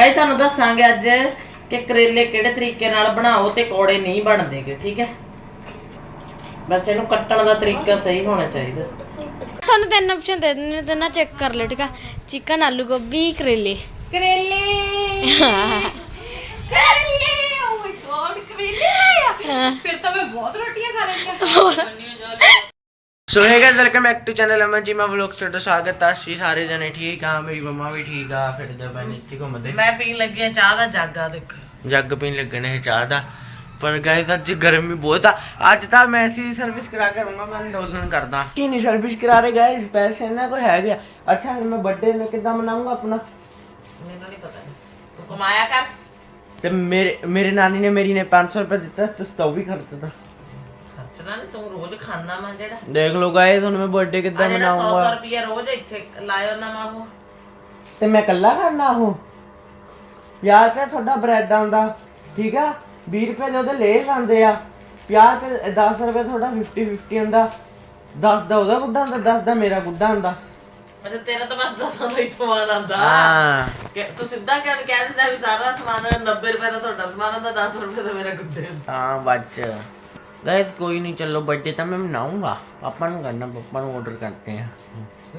ਗਾਈ ਤੁਹਾਨੂੰ ਦੱਸਾਂਗੇ ਅੱਜ ਕਿ ਕਰੇਲੇ ਕਿਹੜੇ ਤਰੀਕੇ ਨਾਲ ਬਣਾਓ ਤੇ ਕੌੜੇ ਨਹੀਂ ਬਣਦੇਗੇ ਠੀਕ ਹੈ? ਬਸ ਇਹਨੂੰ ਕੱਟਣ ਦਾ ਤਰੀਕਾ ਸਹੀ ਹੋਣਾ ਚਾਹੀਦਾ। ਤੁਹਾਨੂੰ ਤਿੰਨ ਆਪਸ਼ਨ ਦੇ ਦਿੰਦੇ ਨੇ ਤੇ ਨਾ ਚੈੱਕ ਕਰ ਲਿਓ ਠੀਕ ਆ? ਚਿਕਨ ਆਲੂ ਗੋਭੀ ਕਰੇਲੇ। ਕਰੇਲੇ! ਕਰੇਲੇ! ਓ ਮਾਈ ਗॉड ਕਰੇਲੇ ਫਿਰ ਤਾਂ ਮੈਂ ਬਹੁਤ ਰੋਟੀਆਂ ਖਾ ਲੈਂਦਾ so hi guys welcome back to channel Aman ji ਮੈਂ ਵਲੌਗ ਤੁਹਾਡਾ ਸਵਾਗਤ ਹੈ ਸੀ ਸਾਰੇ ਜਣੇ ਠੀਕ ਆ ਮੇਰੀ ਮੰਮਾ ਵੀ ਠੀਕ ਆ ਫਿਰ ਦੇ ਬੈਨੇ ਠੀਕ ਘੁੰਮਦੇ। ਮੈਂ ਪੀਣ ਲੱਗੀ ਆ ਚਾਹ ਦਾ ਜਾਗਾ ਦੇਖੋ। ਜੱਗ ਪੀਣ ਲੱਗੇ ਨੇ ਚਾਹ ਦਾ। ਪਰ ਗਾਇਸ ਅੱਜ ਗਰਮੀ ਬਹੁਤ ਆ। ਅੱਜ ਤਾਂ ਮੈਂ ਐਸੀ ਸਰਵਿਸ ਕਰਾ ਕੇ ਰਹੂੰਗਾ ਮੈਂ ਦੋ ਦਿਨ ਕਰਦਾ। ਕੀ ਨਹੀਂ ਸਰਵਿਸ ਕਰਾ ਰਹੇ ਗਾਇਸ ਪੈਸੇ ਨਾ ਕੋਈ ਹੈਗੇ ਆ। ਅੱਛਾ ਮੈਂ ਬਰਥਡੇ ਨੇ ਕਿੱਦਾਂ ਮਨਾਉਂਗਾ ਆਪਣਾ? ਮੈਨੂੰ ਨਹੀਂ ਪਤਾ। ਤੂੰ ਕਮਾਇਆ ਕਰ। ਤੇ ਮੇਰੇ ਮੇਰੇ ਨਾਨੀ ਨੇ ਮੇਰੀ ਨੇ 500 ਰੁਪਏ ਦਿੱਤਾ ਤੇ ਸਟੋਵ ਵੀ ਖਰਚਦਾ। ਖਰਚਣਾ ਨਹੀਂ ਤੂੰ ਰੋਜ਼ ਖਾਣਾ ਮੈਂ ਜਿਹੜਾ? ਦੇਖ ਲਓ ਗਾਇਸ ਹੁਣ ਮੈਂ ਬਰਥਡੇ ਕਿੱਦਾਂ ਆ ਜਿਹੜਾ 100 ਮਨਾਉਂਗਾ ਰੁਪਏ ਰੋਜ਼ ਇੱਥੇ ਲਾਇਓ ਨਾ ਮੈਂ ਉਹ। ਤੇ ਮੈਂ ਇਕੱਲਾ ਕਰਨਾ ਉਹ? ਯਾਰ ਰੁਪਏ ਤੁਹਾਡਾ ਬ੍ਰੈਡ ਆਉਂਦਾ ਠੀਕ ਆ? 20 ਰੁਪਏ ਦੇ ਉਹਦੇ ਲੇਸ ਆਉਂਦੇ ਆ। 50 ਰੁਪਏ 10 ਰੁਪਏ ਤੁਹਾਡਾ 50 50 ਆਉਂਦਾ। 10 ਦਾ ਉਹਦਾ ਗੁੱਡਾ ਹੁੰਦਾ 10 ਦਾ ਮੇਰਾ ਗੁੱਡਾ ਹੁੰਦਾ ਅੱਛਾ ਤੇਰਾ ਤਾਂ ਬਸ ਦਸਾਂ ਦਾ ਹੀ ਸਮਾਨ ਆਂਦਾ ਹਾਂ। ਕਿ ਤੂੰ ਸਿੱਧਾ ਕਹਿ ਕਹਿ ਦਿੰਦਾ ਵੀ ਸਾਰਾ ਸਮਾਨ 90 ਰੁਪਏ ਦਾ ਤੁਹਾਡਾ ਸਮਾਨ ਆਂਦਾ 10 ਰੁਪਏ ਦਾ ਮੇਰਾ ਗੁੱਡੇ ਹੁੰਦਾ ਹਾਂ ਬੱਚ। ਗਾਇਸ ਕੋਈ ਨਹੀਂ ਚਲੋ ਬਰਥਡੇ ਤਾਂ ਮੈਂ ਮਨਾਉਂਗਾ ਪਾਪਾ ਨੂੰ ਕਰਨਾ ਪਾਪਾ ਨੂੰ ਆਰਡਰ ਕਰਤੇ ਆ।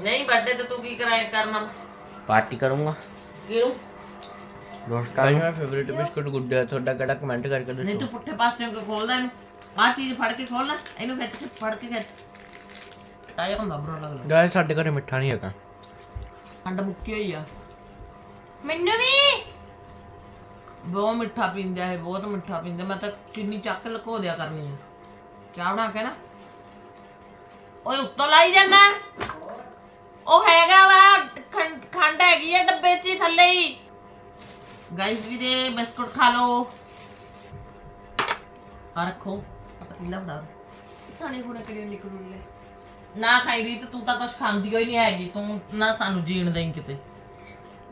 ਨਹੀਂ ਬਰਥਡੇ ਤੇ ਤੂੰ ਕੀ ਕਰਾਏ ਕਰਨਾ? ਪਾਰਟੀ ਕਰੂੰਗਾ। ਕਿਉਂ? ਦੋਸਤਾਂ ਨੂੰ ਮੇਰਾ ਫੇਵਰਿਟ ਬਿਸਕੁਟ ਗੁੱਡਾ ਹੈ ਤੁਹਾਡਾ ਕਿਹੜਾ ਕਮੈਂਟ ਕਰਕੇ ਨਹੀਂ ਦੱਸੋ ਤੂੰ ਪੁੱਠੇ ਪਾਸਿਓਂ ਕਿਉਂ ਖੋਲਦਾ ਇਹਨੂੰ ਆਹ ਚੀਜ਼ ਫੜ ਕੇ ਖੋਲ ਲੈ। ਇਹਨੂੰ ਖਿੱਚ ਕੇ ਫੜ ਕੇ ਖਿੱਚ। ਆਇਆ ਹੁੰਦਾ ਬਰੋ ਲੱਗਦਾ। ਗਾਇਸ ਸਾਡੇ ਘਰੇ ਮਿੱਠਾ ਨਹੀਂ ਹੈਗਾ। ਖੰਡ ਮੁੱਕੀ ਹੋਈ ਆ। ਮੈਨੂੰ ਵੀ! ਬਹੁਤ ਮਿੱਠਾ ਪੀਂਦਾ ਹੈ ਬਹੁਤ ਮਿੱਠਾ ਪੀਂਦਾ। ਮੈਂ ਤਾਂ ਚੀਨੀ ਚੱਕ ਲਕੋ ਦਿਆ ਕਰਨੀ ਆ। ਚਾਹ ਬਣਾ ਕੇ ਨਾ? ਓਏ ਉੱਤੋਂ ਲਾਈ ਜਾਣਾ ਉਹ ਹੈਗਾ ਵਾ ਖੰਡ ਹੈਗੀ ਆ ਡੱਬੇ 'ਚ ਹੀ ਥੱਲੇ ਹੀ। ਗਾਇਸ ਵੀ ਦੇ ਬਿਸਕੁਟ ਖਾ ਲਓ। ਆ ਰੱਖੋ ਪਤੀਲਾ ਬਣਾ ਥਾਣੇ ਕੋੜੇ ਕਰੇ ਲਿਕੜ ਲੈ ਨਾ ਖਾਈ ਰਹੀ ਤੇ ਤੂੰ ਤਾਂ ਕੁਝ ਖਾਂਦੀ ਹੋਈ ਨਹੀਂ ਹੈਗੀ ਤੂੰ ਨਾ ਸਾਨੂੰ ਜੀਣ ਦੇਂ ਕਿਤੇ।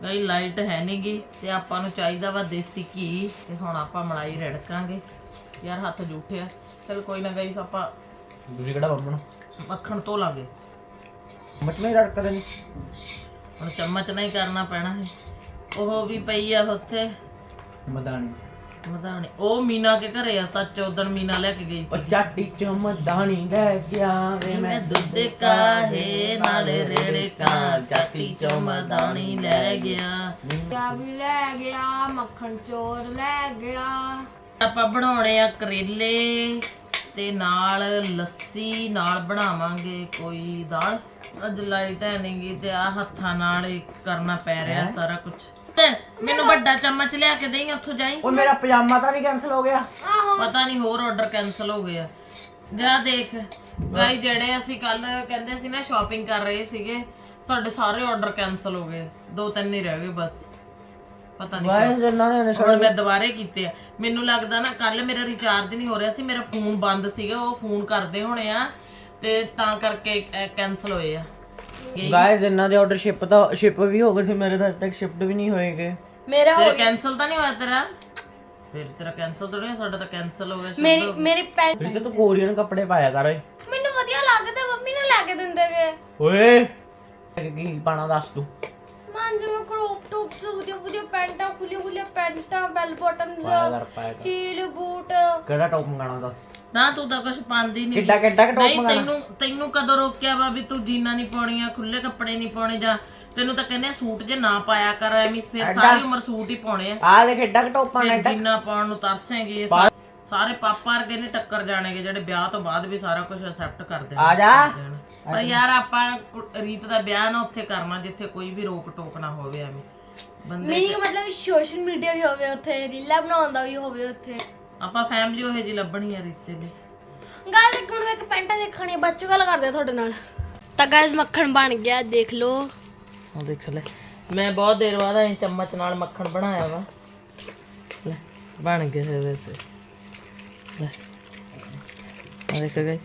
ਗਈ ਲਾਈਟ ਹੈ ਨਹੀਂਗੀ ਤੇ ਆਪਾਂ ਨੂੰ ਚਾਹੀਦਾ ਵਾ ਦੇਸੀ ਘੀ ਤੇ ਹੁਣ ਆਪਾਂ ਮਲਾਈ ਰੜਕਾਂਗੇ। ਯਾਰ ਹੱਥ ਜੂਠੇ ਆ। ਚਲ ਕੋਈ ਨਾ ਗਈ ਆਪਾਂ ਤੁਸੀਂ ਕਿਹੜਾ ਬੰਬਣਾ ਮੱਖਣ ਧੋ ਲਾਂਗੇ। ਮਤ ਨਹੀਂ ਰੜਕ ਦੇਣੀ? ਹੁਣ ਚਮਚ ਨਹੀਂ ਕਰਨਾ ਪੈਣਾ ਹੈ ਉਹ ਵੀ ਪਈ ਆ ਉੱਥੇ। ਮਦਾਨੀ। ਮਧਾਣੀ ਉਹ ਮੀਨਾ ਕੇ ਘਰੇ ਆ ਸੱਚ ਉਦਣ ਮੀਨਾ ਲੈ ਕੇ ਗਈ ਉਹ ਸੀ ਚਾਟੀ ਚ ਮਦਾਨੀ ਲੈ ਗਿਆ ਵੇ ਮੈਂ। ਦੁੱਧ ਕਾਹੇ ਨਾਲੇ ਰੇੜੇ ਕਾ ਚਾਟੀ ਚੋਂ ਮਦਾਣੀ ਲੈ ਗਿਆ। ਕਿਆ ਵੀ ਲੈ ਗਿਆ ਮੱਖਣ ਚੋਰ ਲੈ ਗਿਆ। ਆਪਾਂ ਬਣਾਉਣੇ ਆ ਕਰੇਲੇ ਤੇ ਨਾਲ ਲੱਸੀ ਨਾਲ ਬਣਾਵਾਂਗੇ ਕੋਈ ਦਾਲ। ਅੱਜ ਲਾਈਟ ਹੈ ਨਹੀਂਗੀ ਤੇ ਆ ਹੱਥਾਂ ਨਾਲ ਹੀ ਕਰਨਾ ਪੈ ਰਿਹਾ ਸਾਰਾ ਕੁਝ ਮੈਨੂੰ ਵੱਡਾ ਚਮਚ ਲਿਆ ਕੇ ਦੇਈ ਉੱਥੋਂ ਜਾਈ? ਉਹ ਮੇਰਾ ਪਜਾਮਾ ਤਾਂ ਨਹੀਂ ਕੈਨਸਲ ਹੋ ਗਿਆ। ਪਤਾ ਨਹੀਂ ਹੋਰ ਆਰਡਰ ਕੈਨਸਲ ਹੋ ਗਿਆ ਜਾ ਦੇਖ ਗਾਈ ਜਿਹੜੇ ਅਸੀਂ ਕੱਲ ਕਹਿੰਦੇ ਸੀ ਨਾ ਸ਼ਾਪਿੰਗ ਕਰ ਰਹੇ ਸੀਗੇ ਸਾਡੇ ਸਾਰੇ ਆਰਡਰ ਕੈਨਸਲ ਹੋ ਗਏ। ਦੋ ਤਿੰਨ ਹੀ ਰਹਿ ਗਏ ਬਸ। ਪਤਾ ਨਹੀਂ ਵਾਏ ਜਨਾਂ ਨੇ ਹੁਣ ਮੈਂ ਦੁਬਾਰੇ ਕੀਤੇ ਆ। ਮੈਨੂੰ ਲੱਗਦਾ ਨਾ ਕੱਲ ਮੇਰਾ ਰਿਚਾਰਜ ਨਹੀਂ ਹੋ ਰਿਹਾ ਸੀ ਮੇਰਾ ਫੋਨ ਬੰਦ ਸੀਗਾ ਉਹ ਫੋਨ ਕਰਦੇ ਹੋਣੇ ਆ ਤੇ ਤਾਂ ਕਰਕੇ ਕੈਨਸਲ ਹੋਏ ਆ। ਗਾਇਸ ਇਹਨਾਂ ਦੇ ਆਰਡਰ ਸ਼ਿਪ ਤਾਂ ਸ਼ਿਪ ਵੀ ਹੋ ਗਏ ਸੀ ਮੇਰੇ ਤਾਂ ਅਜੇ ਤੱਕ ਸ਼ਿਫਟ ਵੀ ਨਹੀਂ ਹੋਏਗੇ। ਮੇਰਾ ਤੇਰਾ ਕੈਨਸਲ ਤਾਂ ਨਹੀਂ ਹੋਇਆ ਤੇਰਾ? ਫਿਰ ਤੇਰਾ ਕੈਨਸਲ ਤਾਂ ਨਹੀਂ ਹੋਇਆ, ਸਾਡਾ ਤਾਂ ਕੈਨਸਲ ਹੋ ਗਿਆ ਸੀ। ਮੇਰੀ ਮੇਰੀ ਪੈਨ ਫਿਰ ਤੇ ਤੂੰ ਕੋਰੀਅਨ ਕੱਪੜੇ ਪਾਇਆ ਕਰ ਓਏ। ਮੈਨੂੰ ਵਧੀਆ ਲੱਗਦਾ ਮੰਮੀ ਨੇ ਲੈ ਕੇ ਦਿੰਦੇਗੇ ਓਏ ਕੀ ਪਾਣਾ ਦੱਸ ਤੂੰ। ਮਾਂ ਜਿਵੇਂ ਕਰੋਪ ਟੌਪ ਵਧੀਆ ਵਧੀਆ ਪੈਂਟਾਂ ਖੁੱਲੀਆਂ ਖੁੱਲੀਆਂ ਪੈਂਟਾਂ ਬੈਲ ਪਾਇਆ ਕਰ ਪਾਇਆ ਕਰ ਹੀਲ ਬੂਟ ਕਿਹੜਾ ਟੌਪ ਮੰਗਾਣਾ ਦੱਸ? ਨਾ ਤੂੰ ਤਾਂ ਕੁਝ ਪਾਉਂਦੀ ਨਹੀਂ ਕਿੱਡਾ ਕਿੱਡਾ ਕਿ ਟੌਪ ਨਹੀਂ ਮੰਗਾਣਾ ਤੈਨੂੰ ਤੈਨੂੰ ਕਦੋਂ ਰੋਕਿਆ ਵਾ ਵੀ ਤੂੰ ਜੀਨਾਂ ਨਹੀਂ ਪਾਉਣੀਆਂ ਖੁੱਲੇ ਕੱਪੜੇ ਨਹੀਂ ਪਾਉਣੇ ਜਾਂ ਤੈਨੂੰ ਤਾਂ ਕਹਿੰਦੇ ਆ ਸੂਟ ਜੇ ਨਾ ਪਾਇਆ ਕਰ ਐਵੇਂ ਫਿਰ ਸਾਰੀ ਉਮਰ ਸੂਟ ਹੀ ਪਾਉਣੇ ਆ। ਆ ਦੇਖ ਕਿੱਡਾ ਕਿ ਟੌਪ ਪਾਣਾ ਫਿਰ ਜੀਨਾਂ ਪਾਉਣ ਨੂੰ ਤਰਸੇਂਗੇ ਸਾਰੇ ਪਾਪਾ ਵਰਗੇ ਨੇ ਟੱਕਰ ਜਾਣਗੇ ਜਿਹੜੇ ਵਿਆਹ ਤੋਂ ਬਾਅਦ ਵੀ ਸਾਰਾ ਕੁਝ ਐਕਸੈਪਟ ਕਰਦੇ ਆ ਜਾ। ਪਰ ਯਾਰ ਆਪਾਂ ਕੁ- ਰੀਤ ਦਾ ਵਿਆਹ ਨਾ ਉੱਥੇ ਕਰਨਾ ਜਿੱਥੇ ਕੋਈ ਵੀ ਰੋਕ ਟੋਕ ਨਾ ਹੋਵੇ ਐਵੇਂ। ਬੰਦੇ ਮੀਨਿੰਗ ਮਤਲਬ ਸੋਸ਼ਲ ਮੀਡੀਆ ਵੀ ਹੋਵੇ ਉੱਥੇ ਰੀਲਾਂ ਬਣਾਉਂਦਾ ਵੀ ਹੋਵੇ ਉੱਥੇ। ਆਪਾਂ ਫੈਮਿਲੀ ਉਹੇ ਜੀ ਲੱਭਣੀ ਆ ਰੀਤੇ ਲਈ ਗੱਲ ਇੱਕ ਮਿੰਟ ਮੈਂ ਇੱਕ ਪੈਂਟਾਂ ਦੇਖਣੀ ਬੱਚੋ ਗੱਲ ਕਰਦੇ ਆ ਤੁਹਾਡੇ ਨਾਲ। ਤਾਂ ਗਾਇਸ ਮੱਖਣ ਬਣ ਗਿਆ ਦੇਖ ਲਓ। ਉਹ ਦੇਖ ਲੈ। ਮੈਂ ਬਹੁਤ ਦੇਰ ਬਾਅਦ ਐ ਚਮਚ ਨਾਲ ਮੱਖਣ ਬਣਾਇਆ ਵਾ। ਲੈ ਬਣ ਗਿਆ ਹੈ ਵੈਸੇ। ਲੈ। ਆ ਦੇਖ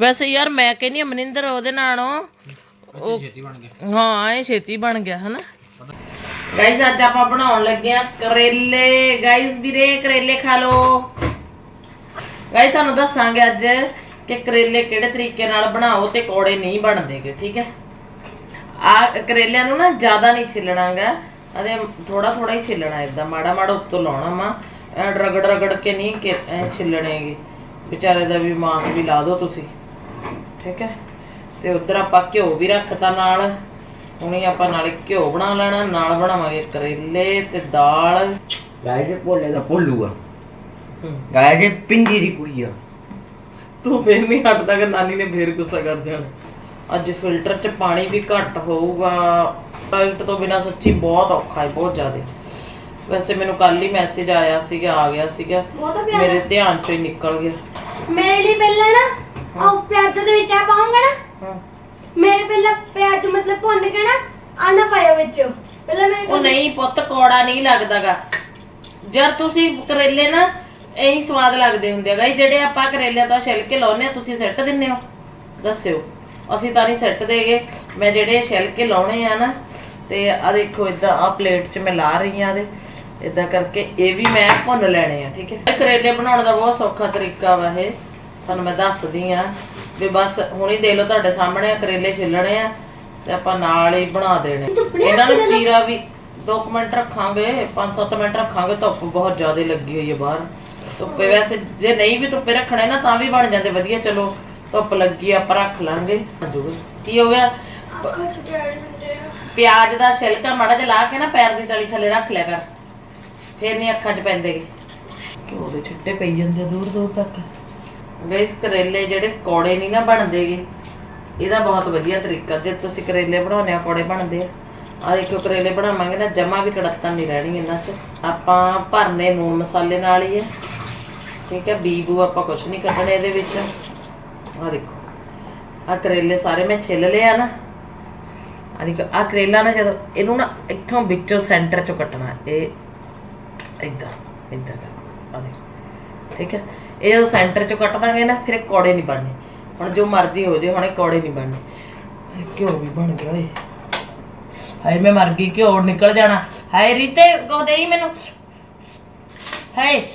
ਵੈਸੇ ਯਾਰ ਮੈਂ ਕਹਿੰਦੀ ਹਾਂ ਮਨਿੰਦਰ ਉਹਦੇ ਨਾਲੋਂ ਉਹ ਛੇਤੀ ਬਣ ਗਿਆ। ਹਾਂ ਇਹ ਛੇਤੀ ਬਣ ਗਿਆ ਹਨਾ? ਗਾਇਸ ਅੱਜ ਆਪਾਂ ਬਣਾਉਣ ਲੱਗੇ ਆ ਕਰੇਲੇ। ਗਾਇਸ ਵੀਰੇ ਕਰੇਲੇ ਖਾ ਲਓ। ਗਾਇਸ ਤੁਹਾਨੂੰ ਦੱਸਾਂਗੇ ਅੱਜ ਕਿ ਕਰੇਲੇ ਕਿਹੜੇ ਤਰੀਕੇ ਨਾਲ ਬਣਾਓ ਤੇ ਕੌੜੇ ਨਹੀਂ ਬਣਦੇਗੇ ਠੀਕ ਹੈ? ਆ ਕਰੇਲਿਆਂ ਨੂੰ ਨਾ ਜ਼ਿਆਦਾ ਨਹੀਂ ਛਿੱਲਣਾਗਾ। ਅਦੇ ਥੋੜਾ ਥੋੜਾ ਹੀ ਛਿੱਲਣਾ ਇਦਾਂ। ਮਾੜਾ ਮਾੜਾ ਉੱਤੋਂ ਲਾਉਣਾ ਮਾ ਰਗੜ ਰਗੜ ਕੇ ਨਹੀਂ ਕਿ ਛਿੱਲਣੇਗੇ। ਵਿਚਾਰੇ ਦਾ ਵੀ ਮਾਸ ਵੀ ਲਾ ਦਿਓ ਤੁਸੀਂ। ਠੀਕ ਹੈ? ਤੇ ਉਧਰ ਆਪਾਂ ਘਿਓ ਵੀ ਰੱਖਤਾ ਨਾਲ। ਹੁਣੀ ਆਪਾਂ ਨਾਲੇ ਘਿਓ ਬਣਾ ਲੈਣਾ ਨਾਲ ਬਣਾਵਾਂਗੇ ਕਰੇਲੇ ਤੇ ਦਾਲ। ਇਹ ਭੋਲੇ ਦਾ ਭੋਲੂ ਆ। ਇਹ ਪਿੰਡੀ ਦੀ ਕੁੜੀ ਆ। ਤੂੰ ਫੇਰ ਨਹੀਂ ਹਟਦਾ ਕਿ ਨਾਨੀ ਨੇ ਫੇਰ ਗੁੱਸਾ ਕਰ ਜਾਣਾ। ਅੱਜ ਫਿਲਟਰ 'ਚ ਪਾਣੀ ਵੀ ਘੱਟ ਹੋਊਗਾ। ਟਾਈਟ ਤੋਂ ਬਿਨਾ ਸੱਚੀ ਬਹੁਤ ਔਖਾ ਹੈ ਬਹੁਤ ਜ਼ਿਆਦਾ। ਵੈਸੇ ਮੈਨੂੰ ਕੱਲ ਹੀ ਮੈਸੇਜ ਆਇਆ ਸੀਗਾ ਆ ਗਿਆ ਸੀਗਾ। ਮੇਰੇ ਧਿਆਨ 'ਚੋਂ ਹੀ ਨਿਕਲ ਗਿਆ। ਮੇਰੇ ਲਈ ਪਹਿਲਾਂ ਨਾ ਉਹ ਪਿਆਜ਼ ਦੇ ਵਿੱਚ ਆ ਪਾਉਂਗਾ ਨਾ। ਹਾਂ। ਮੇਰੇ ਪਹਿਲਾਂ ਪਿਆਜ਼ ਮਤਲਬ ਭੁੰਨ ਕੇ ਨਾ ਆਣਾ ਪਾਇਆ ਵਿੱਚ। ਪਹਿਲਾਂ ਮੇਰੇ ਉਹ ਨਹੀਂ ਪੁੱਤ ਕੌੜਾ ਨਹੀਂ ਲੱਗਦਾਗਾ। ਯਾਰ ਤੁਸੀਂ ਕਰੇਲੇ ਨਾ ਐਂ ਹੀ ਸਵਾਦ ਲੱਗਦੇ ਹੁੰਦੇ ਆ ਗਾਈ ਜਿਹੜੇ ਆਪਾਂ ਕਰੇਲਿਆਂ ਤੋਂ ਛਿਲਕੇ ਲਾਉਨੇ ਆ ਤੁਸੀਂ ਸਿੱਟ ਦਿੰਨੇ ਹੋ। ਦੱਸਿਓ। ਅਸੀਂ ਤਾਂ ਨਹੀਂ ਸਿੱਟ ਦੇਗੇ ਮੈਂ ਜਿਹੜੇ ਛਿਲਕੇ ਲਾਉਣੇ ਆ ਨਾ ਤੇ ਆ ਦੇਖੋ ਇਦਾਂ ਆ ਪਲੇਟ 'ਚ ਮੈਂ ਲਾ ਰਹੀ ਆ ਦੇ। ਇਦਾਂ ਕਰਕੇ ਇਹ ਵੀ ਮੈਂ ਭੁੰਨ ਲੈਣੇ ਆ ਠੀਕ ਹੈ? ਕਰੇਲੇ ਬਣਾਉਣ ਦਾ ਬਹੁਤ ਸੌਖਾ ਤਰੀਕਾ ਵਾ ਇਹ। ਤੁਹਾਨੂੰ ਮੈਂ ਦੱਸਦੀ ਆ ਵੀ ਬਸ ਹੁਣੀ ਦੇ ਲਓ ਤੁਹਾਡੇ ਸਾਹਮਣੇ ਕਰੇਲੇ ਛਿੱਲਣੇ ਆ ਤੇ ਆਪਾਂ ਨਾਲ ਹੀ ਬਣਾ ਦੇਣੇ। ਇਹਨਾਂ ਨੂੰ ਚੀਰਾ ਵੀ 2 ਮਿੰਟ ਰੱਖਾਂਗੇ 5-7 ਮਿੰਟ ਰੱਖਾਂਗੇ ਧੁੱਪ ਬਹੁਤ ਜ਼ਿਆਦਾ ਲੱਗੀ ਹੋਈ ਹੈ ਬਾਹਰ। ਧੁੱਪੇ ਵੈਸੇ ਜੇ ਨਹੀਂ ਵੀ ਧੁੱਪੇ ਰੱਖਣੇ ਨਾ ਤਾਂ ਵੀ ਬਣ ਜਾਂਦੇ ਵਧੀਆ ਚਲੋ ਧੁੱਪ ਲੱਗੀ ਆ, ਆਪਾਂ ਰੱਖ ਲਾਂਗੇ। ਕੀ ਹੋ ਗਿਆ? ਪਿਆਜ਼ ਦਾ ਛਿਲਕਾ ਮਾੜਾ ਜਿਹਾ ਲਾ ਕੇ ਨਾ ਪੈਰ ਦੀ ਤਲੀ ਥੱਲੇ ਰੱਖ ਲਿਆ ਕਰ। ਫੇਰ ਨਹੀਂ ਅੱਖਾਂ 'ਚ ਪੈਂਦੇਗੇ ਘਿਓ ਦੇ ਛਿੱਟੇ ਪਈ ਜਾਂਦੇ ਆ ਦੂਰ ਦੂਰ ਤੱਕ? ਗਾਇਸ ਕਰੇਲੇ ਜਿਹੜੇ ਕੌੜੇ ਨਹੀਂ ਨਾ ਬਣਦੇਗੇ ਇਹਦਾ ਬਹੁਤ ਵਧੀਆ ਤਰੀਕਾ ਜੇ ਤੁਸੀਂ ਕਰੇਲੇ ਬਣਾਉਣੇ ਆ ਕੌੜੇ ਬਣਦੇ ਆ। ਆ ਦੇਖੋ ਕਰੇਲੇ ਬਣਾਵਾਂਗੇ ਨਾ ਜਮਾ ਵੀ ਕੜੱਤਨ ਨਹੀਂ ਰਹਿਣੀ ਇਹਨਾਂ 'ਚ। ਆਪਾਂ ਭਰਨੇ ਨੂਨ ਮਸਾਲੇ ਨਾਲ ਹੀ ਹੈ ਠੀਕ ਹੈ ਬੀਬੂ ਆਪਾਂ ਕੁਝ ਨਹੀਂ ਕੱਢਣੇ ਇਹਦੇ ਵਿੱਚ। ਆ ਦੇਖੋ ਆ ਕਰੇਲੇ ਸਾਰੇ ਮੈਂ ਛਿੱਲ ਲਿਆ ਨਾ। ਆ ਦੇਖੋ ਆ ਕਰੇਲਾ ਨਾ ਜਦੋਂ ਇਹਨੂੰ ਨਾ ਇੱਥੋਂ ਵਿੱਚੋਂ ਸੈਂਟਰ ਚੋਂ ਕੱਟਣਾ ਇਹ ਇਦਾਂ ਇਦਾਂ ਕਰ ਆ ਦੇਖੋ। ਠੀਕ ਹੈ? ਇਹ ਜਦੋਂ ਸੈਂਟਰ ਚੋਂ ਕੱਟ ਦਾਂਗੇ ਨਾ ਫਿਰ ਇਹ ਕੌੜੇ ਨਹੀਂ ਬਣਨੇ। ਹੁਣ ਜੋ ਮਰਜ਼ੀ ਹੋ ਜੇ ਹੁਣ ਇਹ ਕੌੜੇ ਨਹੀਂ ਬਣਨੇ। ਹਾਏ, ਘਿਓ ਵੀ ਬਣ ਗਿਆ ਓਏ। ਹਾਏ ਮੈਂ ਮਰ ਗਈ ਘਿਓ ਨਿਕਲ ਜਾਣਾ। ਹਾਏ ਰੀਤੇ ਕੋ ਦੇਈ ਮੈਨੂੰ। ਹਾਏ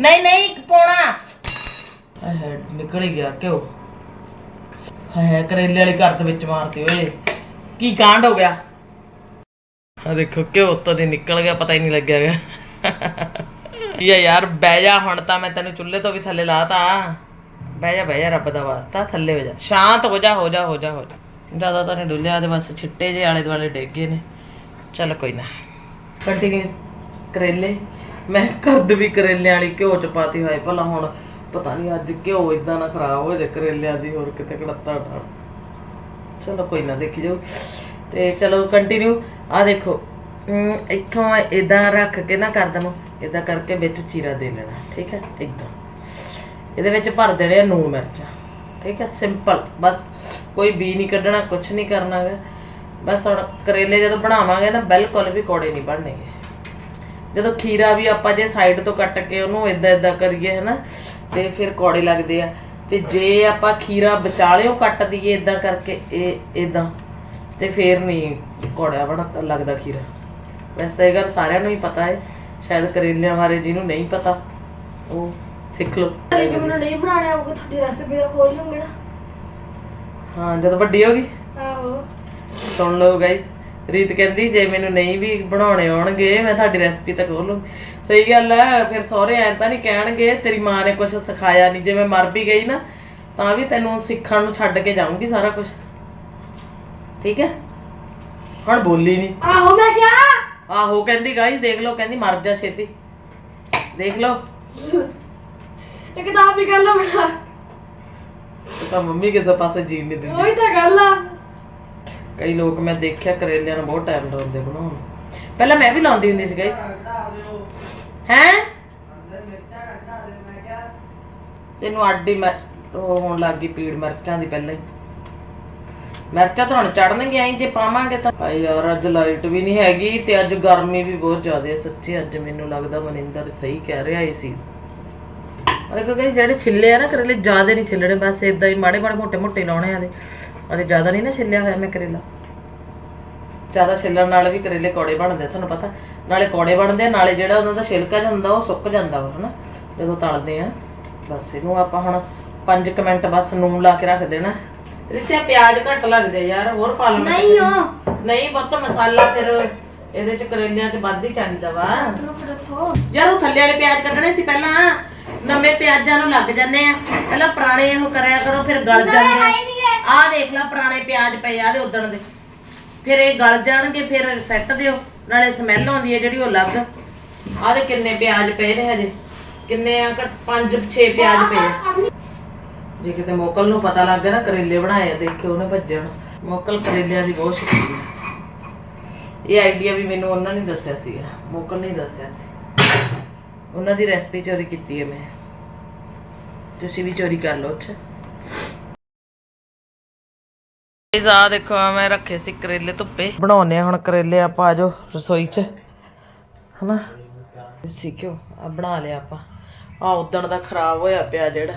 ਨਹੀਂ ਨਹੀਂ ਪੋਣਾ ਹਾਏ ਨਿਕਲ ਹੀ ਗਿਆ ਘਿਓ। ਹਾਏ, ਕਰੇਲੇ ਵਾਲੀ ਘਰ ਦੇ ਵਿੱਚ ਮਾਰਤੀ ਓਏ। ਕੀ ਕਾਂਡ ਹੋ ਗਿਆ? ਆ ਦੇਖੋ ਘਿਓ ਉੱਤੋਂ ਦੀ ਨਿਕਲ ਗਿਆ ਪਤਾ ਹੀ ਨਹੀਂ ਲੱਗਿਆ ਗਿਆ ਕੀ ਯਾਰ, ਬਹਿ ਜਾ ਹੁਣ ਤਾਂ, ਮੈਂ ਤੈਨੂੰ ਚੁੱਲ੍ਹੇ ਤੋਂ ਵੀ ਥੱਲੇ ਲਾਤਾ ਬਹਿ ਜਾ ਬਹਿ ਜਾ ਰੱਬ ਦਾ ਵਾਸਤਾ, ਥੱਲੇ ਹੋ ਜਾ। ਸ਼ਾਂਤ ਹੋ ਜਾ ਹੋ ਜਾ ਹੋ ਜਾ ਹੋ ਜਾ। ਜ਼ਿਆਦਾ ਤਾਂ ਨਹੀਂ ਡੁੱਲਿਆ, ਤੇ ਬਸ ਛਿੱਟੇ ਜੇ ਆਲੇ ਦੁਆਲੇ ਡੇਗੇ ਨੇ। ਚੱਲ ਕੋਈ ਨਾ। ਕੰਟੀਨਿਊਸ ਕਰੇਲੇ। ਮੈਂ ਕਰਦ ਵੀ ਕਰੇਲਿਆਂ ਵਾਲੀ ਘਿਓ ਚ ਪਾਤੀ ਹੋਏ, ਭਲਾ ਹੁਣ ਪਤਾ ਨਹੀਂ ਅੱਜ ਘਿਓ ਇਦਾਂ ਨਾ ਖਰਾਬ ਹੋ ਜਾਏ ਕਰੇਲਿਆਂ ਦੀ ਹੋਰ ਕਿਤੇ ਕੜੱਤਾ ਠਾ ਚਲੋ ਕੋਈ ਨਾ, ਦੇਖੀ ਜਾਓ। ਤੇ ਚਲੋ ਕੰਟੀਨਿਊ ਆ ਦੇਖੋ ਇੱਥੋਂ ਇਦਾਂ ਰੱਖ ਕੇ ਨਾ ਕਰ ਦੇਣਾ ਇਦਾਂ ਕਰਕੇ ਵਿੱਚ ਚੀਰਾ ਦੇ ਲੈਣਾ, ਠੀਕ ਹੈ? ਇਦਾਂ ਇਹਦੇ ਵਿੱਚ ਭਰ ਦੇਣੇ ਆ ਨੂਣ ਮਿਰਚਾਂ, ਠੀਕ ਹੈ? ਸਿੰਪਲ, ਬਸ। ਕੋਈ ਬੀ ਨਹੀਂ ਕੱਢਣਾ ਕੁਝ ਨਹੀਂ ਕਰਨਾ ਗਾ ਬਸ ਹੁਣ ਕਰੇਲੇ ਜਦੋਂ ਬਣਾਵਾਂਗੇ ਨਾ, ਬਿਲਕੁਲ ਵੀ ਕੋੜੇ ਨਹੀਂ ਬਣਨਗੇ। ਜਦੋਂ ਖੀਰਾ ਵੀ ਆਪਾਂ ਜੇ ਸਾਈਡ ਤੋਂ ਕੱਟ ਕੇ ਉਹਨੂੰ ਇਦਾਂ ਇਦਾਂ ਕਰੀਏ ਹੈ ਨਾ ਤੇ ਫਿਰ ਕੌੜੇ ਲੱਗਦੇ ਆ। ਤੇ ਜੇ ਆਪਾਂ ਖੀਰਾ ਵਿਚਾਲਿਓ ਕੱਟ ਦਈਏ ਇਦਾਂ ਕਰਕੇ, ਇਹ ਇਦਾਂ ਤੇ ਫੇਰ ਨਹੀਂ ਕੌੜਾ ਬਣ, ਲੱਗਦਾ ਖੀਰਾ। ਵੈਸੇ ਤਾਂ ਇਹ ਗੱਲ ਸਾਰਿਆਂ ਨੂੰ ਹੀ ਪਤਾ ਹੈ ਸ਼ਾਇਦ ਕਰੇਲਿਆਂ ਬਾਰੇ ਜਿਹਨੂੰ ਨਹੀਂ ਪਤਾ ਉਹ ਸਿੱਖ ਲਓ। ਜੇ ਮੈਨੂੰ ਨਹੀਂ ਬਣਾਉਣਾ ਆਊਗਾ ਤੁਹਾਡੀ ਰੈਸਿਪੀ ਦਾ ਖੋਲ ਲੂੰਗੀ ਨਾ ਹਾਂ ਜਦੋਂ ਵੱਡੀ ਹੋ ਗਈ। ਆਹੋ। ਸੁਣ ਲਓ ਗਾਇਸ ਰੀਤ ਕਹਿੰਦੀ ਜੇ ਮੈਨੂੰ ਨਹੀਂ ਵੀ ਬਣਾਉਣੇ ਆਉਣਗੇ ਮੈਂ ਤੁਹਾਡੀ ਰੈਸਪੀ ਤਾਂ ਖੋਲੂ ਸਹੀ ਗੱਲ ਹੈ ਫਿਰ ਸਹੁਰੇ ਐਂ ਤਾਂ ਨਹੀਂ ਕਹਿਣਗੇ ਤੇਰੀ ਮਾਂ ਨੇ ਕੁਝ ਸਿਖਾਇਆ ਨਹੀਂ ਜੇ ਮੈਂ ਮਰ ਵੀ ਗਈ ਨਾ ਤਾਂ ਵੀ ਤੈਨੂੰ ਸਿੱਖਣ ਨੂੰ ਛੱਡ ਕੇ ਜਾਊਂਗੀ ਸਾਰਾ ਕੁਝ ਠੀਕ ਹੈ? ਹੁਣ ਬੋਲੀ ਨਹੀਂ ਆਹੋ ਮੈਂ ਕਿਹਾ ਆਹੋ ਕਹਿੰਦੀ ਗਾਇਸ ਦੇਖ ਲਓ ਕਹਿੰਦੀ ਮਰ ਜਾ ਛੇਤੀ। ਦੇਖ ਲਓ। ਇਹ ਕਿਤਾਬ ਵੀ ਗੱਲ ਬਣਾ। ਇਹ ਤਾਂ ਮੰਮੀ ਕਿਸੇ ਪਾਸੇ ਜੀਣ ਨਹੀਂ ਦਿੰਦੀ। ਉਹੀ ਤਾਂ ਗੱਲ ਆ। ਕਈ ਲੋਕ ਮੈਂ ਦੇਖਿਆ ਕਰੇਲਿਆਂ ਨੂੰ ਬਹੁਤ ਟਾਈਮ ਲਾਉਂਦੇ ਬਣਾਉਣ। ਪਹਿਲਾਂ ਮੈਂ ਵੀ ਲਾਉਂਦੀ ਹੁੰਦੀ ਸੀ ਗਾਇਸ ਹੈ? ਤੈਨੂੰ ਅੱਡੀ ਮੈਂ ਉਹ ਹੋਣ ਲੱਗ ਪੀੜ ਮਿਰਚਾਂ ਦੀ ਪਹਿਲਾਂ ਹੀ। ਮਿਰਚਾਂ ਤਾਂ ਹੁਣ ਚੜਨਗੀਆਂ ਹੀ, ਜੇ ਪਾਵਾਂਗੇ ਤਾਂ। ਭਾਈ ਯਾਰ, ਅੱਜ ਲਾਈਟ ਵੀ ਨਹੀਂ ਹੈਗੀ ਤੇ ਅੱਜ ਗਰਮੀ ਵੀ ਬਹੁਤ ਜ਼ਿਆਦਾ ਹੈ ਸੱਚੀ, ਅੱਜ ਮੈਨੂੰ ਲੱਗਦਾ ਮਨਿੰਦਰ ਸਹੀ ਕਹਿ ਰਿਹਾ ਏ ਸੀ। ਉਹਦੇ ਕਿਉਂਕਿ ਜਿਹੜੇ ਛਿੱਲੇ ਆ ਨਾ ਕਰੇਲੇ, ਜ਼ਿਆਦਾ ਨਹੀਂ ਛਿੱਲਣੇ, ਬਸ ਇਦਾਂ ਹੀ ਮਾੜੇ ਮਾੜੇ ਮੋਟੇ ਮੋਟੇ ਲਾਉਣੇ ਆ ਦੇ। ਉਹਦੇ ਜ਼ਿਆਦਾ ਨਹੀਂ ਨਾ ਛਿੱਲਿਆ ਹੋਇਆ ਮੈਂ ਕਰੇਲਾ। ਜ਼ਿਆਦਾ ਛਿੱਲਣ ਨਾਲ ਵੀ ਕਰੇਲੇ ਕੌੜੇ ਬਣਦੇ ਤੁਹਾਨੂੰ ਪਤਾ। ਨਾਲੇ ਕੌੜੇ ਬਣਦੇ ਆ, ਨਾਲੇ ਜਿਹੜਾ ਉਹਨਾਂ ਦਾ ਛਿਲਕਾ ਜਾਂਦਾ, ਉਹ ਸੁੱਕ ਜਾਂਦਾ ਵਾ, ਹਨਾ। ਜਦੋਂ ਤਲਦੇ ਆ, ਬਸ ਇਹਨੂੰ ਆਪਾਂ ਹੁਣ 5 ਮਿੰਟ ਬਸ ਨੂਨ ਲਾ ਕੇ ਰੱਖ ਦੇਣਾ। ਰਿਚਿਆ ਪਿਆਜ਼ ਘੱਟ ਲੱਗਦੇ ਯਾਰ ਹੋਰ ਪਾ ਲਵਾਂ ਨਹੀਂ ਉਹ। ਨਹੀਂ ਪੁੱਤ ਮਸਾਲਾ ਫਿਰ ਇਹਦੇ ਚ ਕਰੇਲਿਆਂ ਚ ਵੱਧ ਹੀ ਚਾਹੀਦਾ ਵਾ। ਯਾਰ ਉਹ ਥੱਲੇ ਵਾਲੇ ਪਿਆਜ਼ ਕੱਢਣੇ ਸੀ ਪਹਿਲਾਂ। ਨਵੇਂ ਪਿਆਜ਼ਾਂ ਨੂੰ ਲੱਗ ਜਾਂਦੇ ਆ। ਪਹਿਲਾਂ ਪੁਰਾਣੇ ਉਹ ਕਰਿਆ ਕਰੋ ਫਿਰ ਗਲ ਜਾਂਦੇ ਆ ਆਹ ਦੇਖ ਲੈ ਪੁਰਾਣੇ ਪਿਆਜ਼ ਪਏ ਆ ਦੇ ਉਦਣ ਦੇ। ਫਿਰ ਇਹ ਗਲ ਜਾਣਗੇ ਫਿਰ ਸੈੱਟ ਦਿਓ। ਨਾਲੇ ਸਮੈਲ ਆਉਂਦੀ ਹੈ ਜਿਹੜੀ ਉਹ ਲੱਗ ਆਹ ਦੇ ਕਿੰਨੇ ਪਿਆਜ਼ ਪਏ ਨੇ ਹਜੇ। ਕਿੰਨੇ ਆ? 5 6 ਪਿਆਜ਼ ਪਏ ਆ ਜੇ ਕਿਤੇ ਮੋਕਲ ਨੂੰ ਪਤਾ ਲੱਗ ਗਿਆ ਨਾ, ਕਰੇਲੇ ਬਣਾਏ ਆ ਦੇਖਿਓ ਉਹਨੇ ਭੱਜਣ। ਮੋਕਲ ਕਰੇਲਿਆਂ ਦੀ ਬਹੁਤ ਸ਼ੌਕੀਨ ਹੈ ਇਹ ਆਈਡੀਆ ਵੀ ਮੈਨੂੰ ਉਹਨਾਂ ਨੇ ਦੱਸਿਆ ਸੀਗਾ। ਮੋਕਲ ਨੇ ਦੱਸਿਆ ਸੀ। ਉਹਨਾਂ ਦੀ ਰੈਸਪੀ ਚੋਰੀ ਕੀਤੀ ਹੈ ਮੈਂ। ਤੁਸੀਂ ਵੀ ਚੋਰੀ ਕਰ ਲਓ ਅੱਛਾ ਇਸ ਆ ਦੇਖੋ, ਆਹ ਮੈਂ ਰੱਖੇ ਸੀ ਕਰੇਲੇ ਧੁੱਪੇ। ਬਣਾਉਨੇ ਆ ਹੁਣ ਕਰੇਲੇ ਆਪਾਂ ਆਜੋ ਰਸੋਈ 'ਚ। ਹਨਾ? ਸਿੱਖਿਓ ਆ ਬਣਾ ਲਿਆ ਆਪਾਂ। ਆ ਉਦਣ ਦਾ ਖਰਾਬ ਹੋਇਆ ਪਿਆ ਜਿਹੜਾ।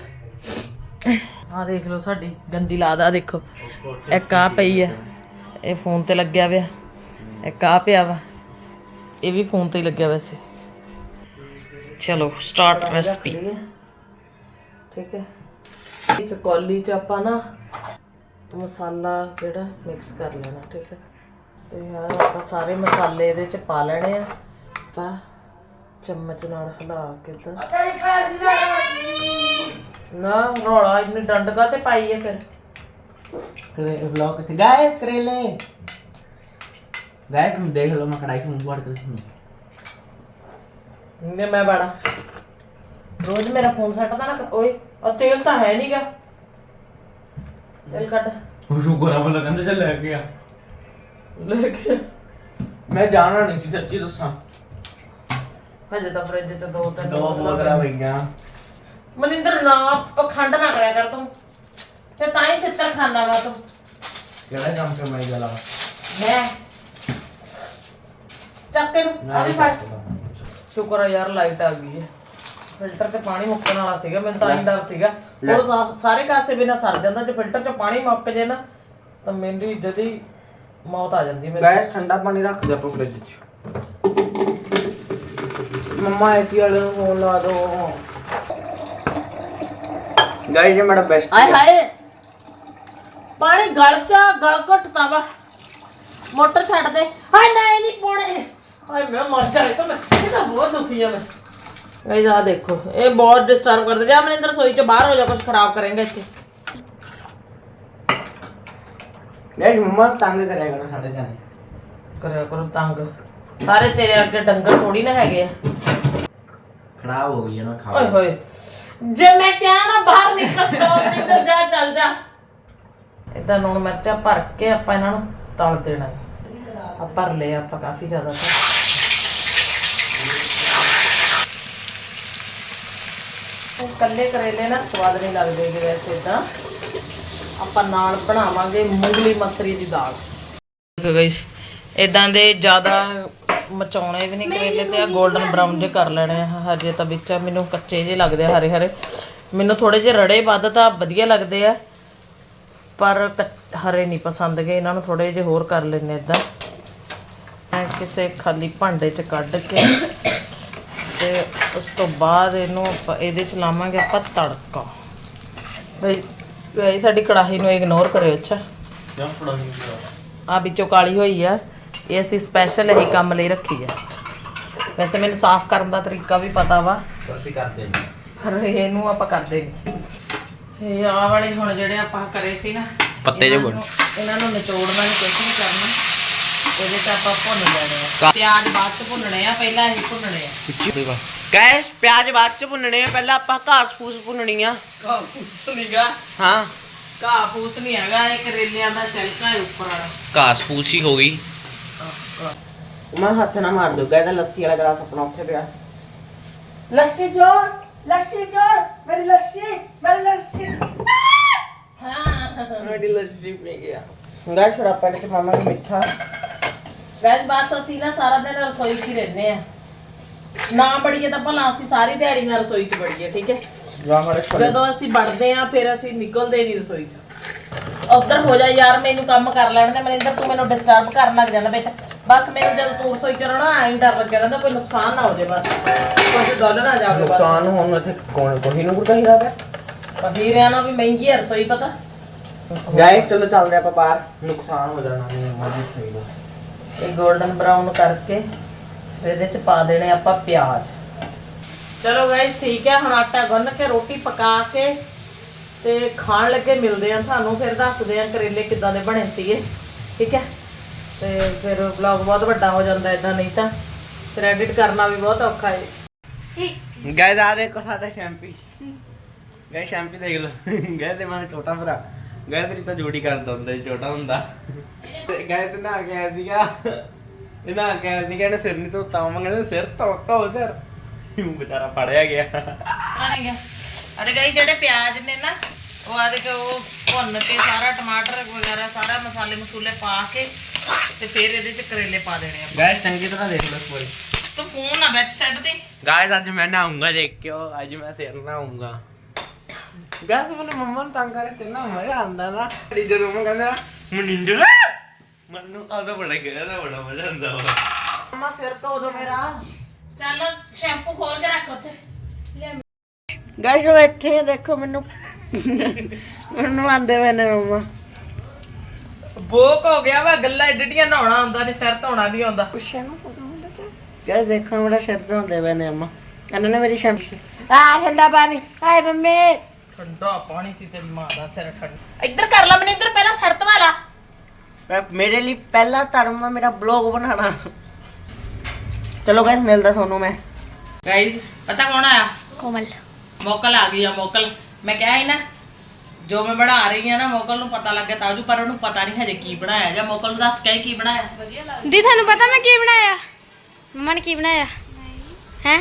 ਆ ਦੇਖ ਲਓ ਸਾਡੀ ਗੰਦੀ ਲਾਦ ਆ ਦੇਖੋ। ਇੱਕ ਆ ਪਈ ਆ। ਇਹ ਫੋਨ ਤੇ ਲੱਗਿਆ ਪਿਆ। ਇੱਕ ਆ ਪਿਆ ਵਾ। ਇਹ ਵੀ ਫੋਨ ਤੇ ਹੀ ਲੱਗਿਆ ਵੈਸੇ। ਚਲੋ ਸਟਾਰਟ ਰੈਸਪੀ ਠੀਕ ਹੈ। ਇੱਕ ਕੌਲੀ ਚ ਆਪਾਂ ਨਾ ਮਸਾਲਾ ਜਿਹੜਾ ਮਿਕਸ ਕਰ ਲੈਣਾ, ਠੀਕ ਹੈ। ਤੇ ਯਾਰ ਆਪਾਂ ਸਾਰੇ ਮਸਾਲੇ ਇਹਦੇ ਚ ਪਾ ਲੈਣੇ ਆ। ਆਪਾਂ ਚਮਚ ਨਾਲ ਹਿਲਾ ਕੇ ਤਾਂ ਨਾ ਰੌਲਾ ਇੰਨੇ ਡੰਡ ਕਾ ਤੇ ਪਾਈ ਹੈ ਫਿਰ? ਕਰੇ ਵਲੌਗ ਕਿੱਥੇ ਗਾਇਸ ਕਰੇਲੇ ਗਾਇਸ ਨੂੰ ਦੇਖ ਲਓ ਮੈਂ ਕੜਾਈ ਚ ਮੂੰਹ ਵੜ ਕੇ ਨੇ ਮੈਂ ਬੜਾ ਰੋਜ਼ ਮੇਰਾ ਫੋਨ ਸੱਟਦਾ ਨਾ ਓਏ ਉਹ ਤੇਲ ਤਾਂ ਹੈ ਨਹੀਂਗਾ ਤੇਲ ਕੱਢ। ਉਹ ਸ਼ੂਗਰ ਆਵਲ ਕਹਿੰਦਾ ਚੱਲ ਲੈ ਗਿਆ ਲੈ ਕੇ ਮੈਂ ਜਾਣਾ ਨਹੀਂ ਸੀ ਸੱਚੀ ਦੱਸਾਂ। ਹਜੇ ਤਾਂ ਫਰਿੱਜ ਤੇ ਦੋ ਤਿੰਨ ਦੋ ਬੋਤਲਾਂ ਪਈਆਂ ਮਨਿੰਦਰ ਨਾ ਪਖੰਡ ਨਾ ਕਰਿਆ ਕਰ ਤੂੰ। ਤੇ ਤਾਂ ਹੀ ਛਿੱਤਰ ਖਾਨਾ ਵਾ ਤੂੰ। ਕਿਹੜਾ ਕੰਮ ਕਰਵਾਈ ਗਲਾ ਮੈਂ। ਚੱਕ ਤੈਨੂੰ ਆ ਸ਼ੁਕਰ ਆ ਯਾਰ ਲਾਈਟ ਆ ਗਈ ਹੈ। ਫਿਲਟਰ 'ਚ ਪਾਣੀ ਮੁੱਕਣ ਵਾਲਾ ਸੀਗਾ ਮੈਨੂੰ ਤਾਂ ਹੀ ਡਰ ਸੀਗਾ। ਹੋਰ ਸਾਰੇ ਕਾਸੇ ਬਿਨਾ ਸਰ ਜਾਂਦਾ ਜੇ ਫਿਲਟਰ 'ਚ ਪਾਣੀ ਮੁੱਕ ਜੇ ਨਾ ਤਾਂ ਮੇਰੀ ਜਦੀ ਮੌਤ ਆ ਜਾਂਦੀ ਮੇਰੇ ਗੈਸ ਠੰਡਾ ਪਾਣੀ ਰੱਖ ਦੇ ਆਪਾਂ ਫ੍ਰਿਜ 'ਚ। ਮੰਮਾ ਐਸੀ ਵਾਲੇ ਨੂੰ ਫੋਨ ਲਾ ਦੋ। ਗਾਇਸ ਇਹ ਮੇਰਾ ਬੈਸਟ ਆਏ ਹਾਏ। ਪਾਣੀ ਗਲ ਚਾ ਗਲ ਘੁੱਟਦਾ ਵਾ। ਮੋਟਰ ਛੱਡ ਦੇ। ਹਾਏ ਨਹੀਂ ਨਹੀਂ ਪੋਣੇ ਹਾਏ ਮੈਂ ਮਰ ਜਾਏ ਤਾਂ ਮੈਂ ਇਹ ਤਾਂ ਬਹੁਤ ਦੁਖੀ ਆ ਮੈਂ। ਗਾਇਸ ਆ ਦੇਖੋ ਇਹ ਬਹੁਤ ਡਿਸਟਰਬ ਕਰਦੇ। ਜਾ ਮਨਿੰਦਰ ਸੋਈ ਚ ਬਾਹਰ ਹੋ ਜਾ ਕੁਝ ਖਰਾਬ ਕਰੇਗਾ ਇੱਥੇ। ਮੰਮਾ ਨੂੰ ਤੰਗ ਕਰਿਆ ਕਰੋ ਸਾਡੇ ਜਾਨੇ ਕਰਿਆ ਕਰੋ ਤੰਗ। ਸਾਰੇ ਤੇਰੇ ਅੱਗੇ ਡੰਗਰ ਥੋੜੀ ਨਾ ਹੈਗੇ ਆ। ਖਰਾਬ ਹੋ ਗਈ ਹੈ ਨਾ ਓਏ ਹੋਏ। ਜੇ ਮੈਂ ਕਿਹਾ ਨਾ ਬਾਹਰ ਨਿਕਲ ਜਾ ਮਨਿੰਦਰ ਜਾ ਚੱਲ ਜਾ। ਇਦਾਂ ਲੂਣ ਮਿਰਚਾਂ ਭਰ ਕੇ ਆਪਾਂ ਇਹਨਾਂ ਨੂੰ ਤਲ ਦੇਣਾ। ਹੈ। ਆ ਭਰ ਲਏ ਆਪਾਂ ਕਾਫੀ ਜ਼ਿਆਦਾ ਤਾਂ। ਉਹ ਕੱਲੇ ਕਰੇਲੇ ਨਾ ਸਵਾਦ ਨਹੀਂ ਲੱਗਦੇ ਜੀ ਵੈਸੇ ਤਾਂ। ਆਪਾਂ ਨਾਲ ਬਣਾਵਾਂਗੇ ਮੂੰਗਲੀ ਮਸਰੀ ਦੀ ਦਾਲ। ਦੇਖੋ ਗਾਇਸ ਇਦਾਂ ਦੇ ਜ਼ਿਆਦਾ ਮਚਾਉਣੇ ਵੀ ਨਹੀਂ ਕਰੇਲੇ ਤੇ ਆ 골ਡਨ ਬਰਾਊਨ ਜੇ। ਕਰ ਲੈਣੇ ਆ ਹਜੇ ਤਾਂ ਵਿੱਚ ਮੈਨੂੰ ਕੱਚੇ ਜੇ ਲੱਗਦੇ ਆ ਹਰੇ ਹਰੇ। ਮੈਨੂੰ ਥੋੜੇ ਜਿਹੇ ਰੜੇ ਵੱਧ ਤਾਂ ਵਧੀਆ ਲੱਗਦੇ ਆ ਪਰ ਹਰੇ ਨਹੀਂ ਪਸੰਦ ਗਏ ਇਹਨਾਂ ਨੂੰ ਥੋੜੇ ਜਿਹੇ ਹੋਰ ਕਰ ਲੈਣੇ ਇਦਾਂ ਮੈਂ ਕਿਸੇ ਖਾਲੀ ਭਾਂਡੇ 'ਚ ਕੱਢ ਕੇ ਤੇ ਉਸ ਤੋਂ ਬਾਅਦ ਇਹਨੂੰ ਆਪਾਂ ਇਹਦੇ 'ਚ ਲਾਵਾਂਗੇ ਆਪਾਂ ਤੜਕਾ। ਬਈ ਸਾਡੀ ਕੜਾਹੀ ਨੂੰ ਇਗਨੋਰ ਕਰਿਓ ਅੱਛਾ। ਆ ਵਿੱਚੋਂ ਕਾਲੀ ਹੋਈ ਆ। ਇਹ ਅਸੀਂ ਸਪੈਸ਼ਲ ਇਹੀ ਕੰਮ ਲਈ ਰੱਖੀ ਆ ਵੈਸੇ ਮੈਨੂੰ ਸਾਫ਼ ਕਰਨ ਦਾ ਤਰੀਕਾ ਵੀ ਪਤਾ ਵਾ। ਅਸੀਂ ਕਰਦੇ ਨਹੀਂ ਪਰ ਇਹਨੂੰ ਆਪਾਂ ਕਰਦੇ ਨਹੀਂ। ਇਹ ਆਹ ਵਾਲੇ ਹੁਣ ਜਿਹੜੇ ਆਪਾਂ ਕਰੇ ਸੀ ਨਾ ਪੱਤੇ ਜਿਹੇ ਨੂੰ- ਇਹਨਾਂ ਨੂੰ ਨਿਚੋੜਨਾ ਨਹੀਂ ਕੁਝ ਨਹੀਂ ਕਰਨਾ। ਇਹਦੇ ਚ ਆਪਾਂ ਭੁੰਨ ਲੈਣੇ ਆ। ਪਿਆਜ਼ ਬਾਅਦ ਚ ਭੁੰਨਣੇ ਆ ਪਹਿਲਾਂ ਇਹ ਭੁੰਨਣੇ ਆ। ਗੈਸ ਪਿਆਜ਼ ਬਾਅਦ ਚ ਭੁੰਨਣੇ ਆ ਪਹਿਲਾਂ ਆਪਾਂ ਘਾਸ ਫੂਸ ਭੁੰਨਣੀ ਆ। ਘਾਹ ਫੂਸ ਨਹੀਂਗਾ ਹਾਂ। ਘਾਹ ਫੂਸ ਨਹੀਂ ਹੈਗਾ ਇਹ ਕਰੇਲਿਆਂ ਦਾ ਛਿਲਕਾ ਹੈ ਉੱਪਰ ਵਾਲਾ। ਘਾਸ ਫੂਸ ਹੀ ਹੋ ਗਈ। ਮੈਂ ਹੱਥ ਨਾ ਮਾਰ ਦੋ ਗੈਸ ਲੱਸੀ ਵਾਲਾ ਗਲਾਸ ਆਪਣਾ ਉੱਥੇ ਪਿਆ। ਲੱਸੀ ਜੋਰ ਲੱਸੀ ਜੋਰ ਮੇਰੀ ਲੱਸੀ ਮੇਰੀ ਲੱਸੀ। ਮੇਰੀ ਲੱਸੀ ਪੀ ਗਿਆ। ਗੈਸ ਛੋੜਾ ਪੜ ਕੇ ਮਾਮਾ ਨੇ ਮਿੱਠਾ। ਗੈਸ ਬਸ ਅਸੀਂ ਨਾ ਸਾਰਾ ਦਿਨ ਰਸੋਈ 'ਚ ਹੀ ਰਹਿੰਦੇ ਆ। ਨਾ ਬੜੀਏ ਤਾਂ ਭਲਾ ਅਸੀਂ ਸਾਰੀ ਦਿਹਾੜੀ ਨਾਲ ਰਸੋਈ 'ਚ ਬੜੀਏ ਠੀਕ ਹੈ? ਜਦੋਂ ਅਸੀਂ ਵੜਦੇ ਆ ਫਿਰ ਅਸੀਂ ਨਿਕਲਦੇ ਨਹੀਂ ਰਸੋਈ 'ਚ। ਉੱਧਰ ਹੋ ਜਾ ਯਾਰ ਮੈਨੂੰ ਕੰਮ ਕਰ ਲੈਣ ਦੇ ਮਨਿੰਦਰ ਤੂੰ ਮੈਨੂੰ ਡਿਸਟਰਬ ਕਰਨ ਲੱਗ ਜਾਂਦਾ ਵਿੱਚ ਬਸ ਮੈਨੂੰ ਜਦੋਂ ਤੂੰ ਰਸੋਈ 'ਚ ਰਹਿਣਾ ਐਂ ਡਰ ਲੱਗਿਆ ਰਹਿੰਦਾ ਕੋਈ ਨੁਕਸਾਨ ਨਾ ਹੋ ਜਾਏ ਬਸ। ਕੋਈ ਗੱਲ ਨਾ ਜਾਵੇ ਬਸ। ਨੁਕਸਾਨ ਹੋਣ ਇੱਥੇ ਕੌਣ ਕੋਈ ਨੂੰ ਕੁਰਤਾ ਹੀ ਰਹਾ ਪਰ ਹੀਰਿਆਂ ਨਾਲ ਵੀ ਮਹਿੰਗੀ ਹੈ ਰਸੋਈ ਪਤਾ? ਗਾਇਸ ਚਲੋ ਚੱਲਦੇ ਆਪਾਂ ਬਾਹਰ। ਨੁਕਸਾਨ ਹੋ ਜਾਣਾ ਨਹੀਂ ਮਰਜ਼ੀ ਸਹੀ ਦਾ ਇਹ 골ਡਨ ਬਰਾਊਨ ਕਰਕੇ ਫਿਰ ਇਹਦੇ ਚ ਪਾ ਦੇਣੇ ਆਪਾਂ ਪਿਆਜ਼। ਚਲੋ ਗਾਇਸ ਠੀਕ ਹੈ ਹੁਣ ਆਟਾ ਗੁੰਨ ਕੇ ਰੋਟੀ ਪਕਾ ਕੇ ਤੇ ਖਾਣ ਲੱਗੇ ਮਿਲਦੇ ਆ ਤੁਹਾਨੂੰ ਫਿਰ ਦੱਸਦੇ ਆ ਕਰੇਲੇ ਕਿੱਦਾਂ ਦੇ ਬਣੇ ਸੀਗੇ। ਠੀਕ ਹੈ? ਤੇ ਫਿਰ ਵਲੌਗ ਬਹੁਤ ਵੱਡਾ ਹੋ ਜਾਂਦਾ ਇਦਾਂ ਨਹੀਂ ਤਾਂ। ਫਿਰ ਐਡਿਟ ਕਰਨਾ ਵੀ ਬਹੁਤ ਔਖਾ ਹੈ ਗਾਇਸ ਆ ਦੇਖੋ ਸਾਡਾ ਸ਼ੈਂਪੀ। ਗਾਇਸ ਸ਼ੈਂਪੀ ਦੇਖ ਲਓ। ਗਾਇਸ ਤੇ ਮਨ ਛੋਟਾ ਭਰਾ। ਗਾਇਸ ਤੇਰੀ ਤਾਂ ਜੋੜੀ ਕਰਦਾ ਹੁੰਦਾ ਸੀ ਛੋਟਾ ਹੁੰਦਾ। ਗਾਇਸ ਤੇ ਨਾ ਆਇਆ ਸੀਗਾ। ਇਹ ਨਾ ਕੇ ਆਇਆ ਸੀਗਾ ਇਹਨੇ ਸਿਰ ਨਹੀਂ ਧੋਤਾ ਮੈਂ ਕਹਿੰਦਾ ਸਿਰ ਧੋ ਧੋ ਸਿਰ। ਉਹ ਵਿਚਾਰਾ ਫੜਿਆ ਗਿਆ। ਗਿਆ ਅਰੇ ਗਾਈ ਜਿਹੜੇ ਪਿਆਜ਼ ਨੇ ਨਾ ਉਹ ਆ ਦੇਖੋ ਉਹ ਭੁੰਨ ਕੇ ਸਾਰਾ ਟਮਾਟਰ ਵਗੈਰਾ ਸਾਰਾ ਮਸਾਲੇ ਮਸੂਲੇ ਪਾ ਕੇ ਤੇ ਫਿਰ ਇਹਦੇ ਚ ਕਰੇਲੇ ਪਾ ਦੇਣੇ ਆ ਗਾਇਸ ਚੰਗੀ ਤਰ੍ਹਾਂ ਦੇਖ ਲਓ ਇੱਕ ਵਾਰੀ। ਤੂੰ ਫੋਨ ਨਾ ਵਿੱਚ ਛੱਡ ਦੇ ਗਾਇਸ ਅੱਜ ਮੈਂ ਨਹਾਉਂਗਾ ਦੇਖਿਓ ਅੱਜ ਮੈਂ ਸਿਰ ਨਹਾਉਂਗਾ ਗਾਇਸ ਮੈਨੂੰ ਮੰਮਾ ਨੂੰ ਤੰਗ ਕਰਕੇ ਨਾ ਮਜ਼ਾ ਆਉਂਦਾ ਨਾ। ਤੇ ਜਦੋਂ ਮੈਂ ਕਹਿੰਦਾ ਮਨਿੰਦਰ ਮੈਨੂੰ ਆਦਾ ਬੜਾ ਗਿਆ ਦਾ ਬੜਾ ਮਜ਼ਾ ਆਉਂਦਾ ਵਾ। ਮੰਮਾ ਸਿਰ ਧੋ ਦੋ ਮੇਰਾ। ਚੱਲ ਸ਼ੈਂਪੂ ਖੋਲ ਕੇ ਰੱਖ ਉੱਥੇ। ਗਾਇਸ ਉਹ ਇੱਥੇ ਦੇਖੋ ਮੈਨੂੰ। ਮੈਨੂੰ ਆਂਦੇ ਵੇ ਨੇ ਮੰਮਾ। ਬੋਕ ਹੋ ਗਿਆ ਵਾ ਗੱਲਾਂ ਏਡੀਆਂ ਨਹਾਉਣਾ ਹੁੰਦਾ ਨਹੀਂ ਸਿਰ ਧੋਣਾ ਨਹੀਂ ਆਉਂਦਾ। ਪੁੱਛਿਆ ਨਾ ਗਾਇਸ ਦੇਖੋ ਮੇਰਾ ਸਿਰ ਧੋਂਦੇ ਵੇ ਨੇ ਮੰਮਾ ਇਹਨਾਂ ਨੇ ਮੇਰੀ ਸ਼ੈਂਪੂ ਆ ਠੰਡਾ ਪਾਣੀ। ਹਾਏ ਮੰਮੀ। ਠੰਡਾ ਪਾਣੀ ਸੀ ਤੇ ਮਾਂ ਦਾ ਸਿਰ ਠੰਡਾ। ਇੱਧਰ ਕਰ ਲੈ ਮਨਿੰਦਰ ਪਹਿਲਾਂ ਸਿਰ ਧਵਾ ਲਾ। ਮੈਂ- ਮੇਰੇ ਲਈ ਪਹਿਲਾ ਧਰਮ ਆ ਮੇਰਾ ਬਲੌਗ ਬਣਾਉਣਾ। ਚਲੋ ਗਾਇਸ ਮਿਲਦਾ ਤੁਹਾਨੂੰ ਮੈਂ। ਗਾਈਜ਼ ਪਤਾ ਕੌਣ ਆਇਆ? ਕੋਮਲ। ਮੋਕਲ ਆ ਗਈ ਆ ਮੋਕਲ। ਮੈਂ ਕਿਹਾ ਸੀ ਨਾ ਜੋ ਮੈਂ ਬਣਾ ਰਹੀ ਆ ਨਾ ਮੋਕਲ ਨੂੰ ਪਤਾ ਲੱਗਾ ਤਾਜੂ ਪਰ ਉਹਨੂੰ ਪਤਾ ਨਹੀਂ ਹਜੇ ਕੀ ਬਣਾਇਆ। ਜਾਂ ਮੋਕਲ ਨੂੰ ਦੱਸ ਕੇ ਕੀ ਬਣਾਇਆ? ਵਧੀਆ ਦੀ ਤੁਹਾਨੂੰ ਪਤਾ ਮੈਂ ਕੀ ਬਣਾਇਆ? ਮੰਮਾ ਨੇ ਕੀ ਬਣਾਇਆ? ਹੈ?